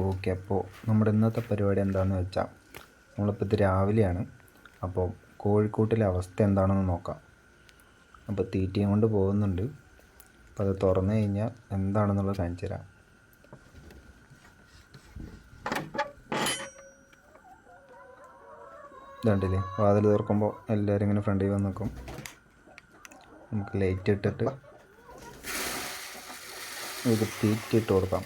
Okay അപ്പോൾ നമ്മുടെ ഇന്നത്തെ പരിപാടി എന്താണെന്ന് വെച്ചാൽ നമ്മളിപ്പോൾ ഇത് രാവിലെയാണ്. അപ്പോൾ കോഴിക്കോട്ടിലെ അവസ്ഥ എന്താണെന്ന് നോക്കാം. അപ്പോൾ തീറ്റയും കൊണ്ട് പോകുന്നുണ്ട്. അപ്പോൾ അത് തുറന്നു കഴിഞ്ഞാൽ എന്താണെന്നുള്ളത് കാണിച്ചു തരാം. ഇതുണ്ടല്ലേ വാതിൽ തുറക്കുമ്പോൾ എല്ലാവരും ഇങ്ങനെ ഫ്രണ്ടിൽ വന്ന് നിൽക്കും നമുക്ക് ലൈറ്റ് ഇട്ടിട്ട് ഇത് തീറ്റ കൊടുക്കാം.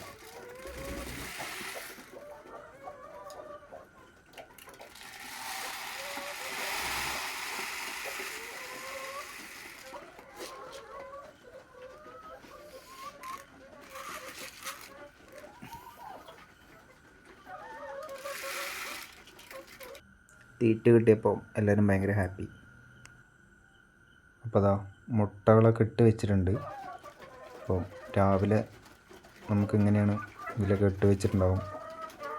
തീറ്റ കിട്ടിയപ്പോൾ എല്ലാവരും ഭയങ്കര ഹാപ്പി. അപ്പോൾ അതാ മുട്ടകളൊക്കെ ഇട്ട് വെച്ചിട്ടുണ്ട്. അപ്പോൾ രാവിലെ നമുക്ക് ഇങ്ങനെയാണ് ഇതിലൊക്കെ ഇട്ട് വെച്ചിട്ടുണ്ടാവും.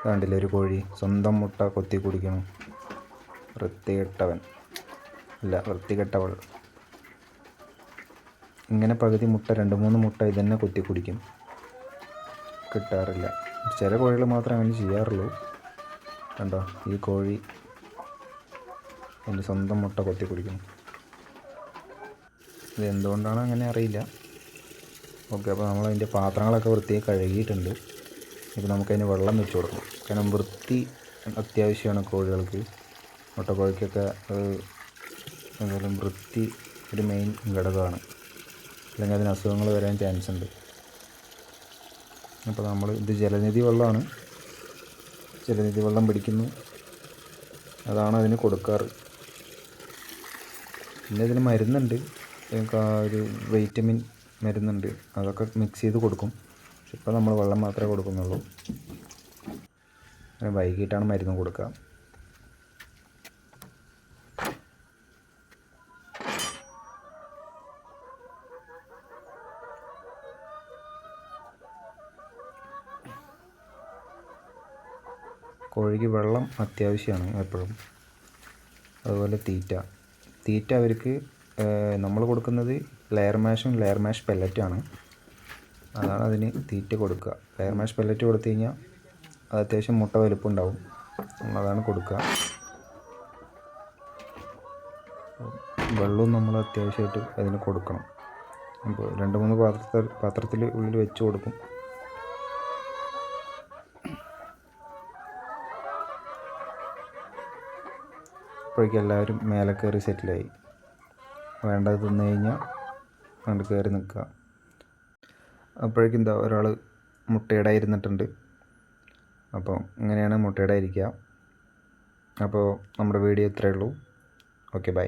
കണ്ടില്ലേ ഒരു കോഴി സ്വന്തം മുട്ട കൊത്തി കുടിക്കണം. വൃത്തികെട്ടവൻ. അല്ല വൃത്തികെട്ടവൾ. ഇങ്ങനെ പകുതി മുട്ട രണ്ട് മൂന്ന് മുട്ട ഇതന്നെ കൊത്തി കുടിക്കും. കിട്ടാറില്ല. ചില കോഴികൾ മാത്രമേ അങ്ങനെ ചെയ്യാറുള്ളൂ. കണ്ടോ? ഈ കോഴി എന്റെ സ്വന്തം മുട്ട കൊത്തി കുടിക്കുന്നു. ഇത് എന്തുകൊണ്ടാണ് അങ്ങനെ അറിയില്ല. ഓക്കെ അപ്പോൾ നമ്മൾ അതിന്റെ പാത്രങ്ങളൊക്കെ വൃത്തിയായി കഴുകിയിട്ടുണ്ട്. ഇപ്പോൾ നമുക്കതിന് വെള്ളം വെച്ച് കൊടുക്കണം. കാരണം വൃത്തി അത്യാവശ്യമാണ് കോഴികൾക്ക്. മുട്ടക്കോഴിക്കൊക്കെ എന്തായാലും വൃത്തി ഒരു മെയിൻ ഘടകമാണ്. അല്ലെങ്കിൽ അതിന് അസുഖങ്ങൾ വരാൻ ചാൻസ് ഉണ്ട്. അപ്പോൾ നമ്മൾ ഇത് ജലനിധി വെള്ളമാണ്. ജലനിധി വെള്ളം പിടിക്കുന്നു. അതാണ് അതിന് കൊടുക്കാറ്. പിന്നെ ഇതിന് മരുന്നുണ്ട്. ഒരു വൈറ്റമിൻ മരുന്നുണ്ട്. അതൊക്കെ മിക്സ് ചെയ്ത് കൊടുക്കും. പക്ഷെ ഇപ്പോൾ നമ്മൾ വെള്ളം മാത്രമേ കൊടുക്കുന്നുള്ളൂ. വൈകിട്ടാണ് മരുന്ന് കൊടുക്കുക. കോഴിക്ക് വെള്ളം അത്യാവശ്യമാണ് എപ്പോഴും. അതുപോലെ തീറ്റ. തീറ്റ അവർക്ക് നമ്മൾ കൊടുക്കുന്നത് ലെയർ മാഷും ലെയർ മാഷ് പെല്ലറ്റാണ് അതാണ് അതിന് തീറ്റ കൊടുക്കുക. ലെയർ മാഷ് പെല്ലറ്റ് കൊടുത്തു കഴിഞ്ഞാൽ അത് അത്യാവശ്യം മുട്ട വലുപ്പം ഉണ്ടാവും നമ്മളതാണ് കൊടുക്കുക. വെള്ളവും നമ്മൾ അത്യാവശ്യമായിട്ട് അതിന് കൊടുക്കണം. അപ്പോൾ രണ്ട് മൂന്ന് പാത്രത്തിൽ പാത്രത്തിൽ ഉള്ളിൽ വെച്ച് കൊടുക്കും. അപ്പോഴേക്കും എല്ലാവരും മേലെ കയറി സെറ്റിലായി. വേണ്ടത് തിന്നു കഴിഞ്ഞാൽ അങ്ങോട്ട് കയറി നിൽക്കുക. അപ്പോഴേക്കും എന്താ ഒരാൾ മുട്ടയുടെ ഇരുന്നിട്ടുണ്ട്. അപ്പോൾ ഇങ്ങനെയാണ് മുട്ടയുടെ ഇരിക്കുക. അപ്പോൾ നമ്മുടെ വീഡിയോ ഇത്രയേ ഉള്ളൂ. Okay bye.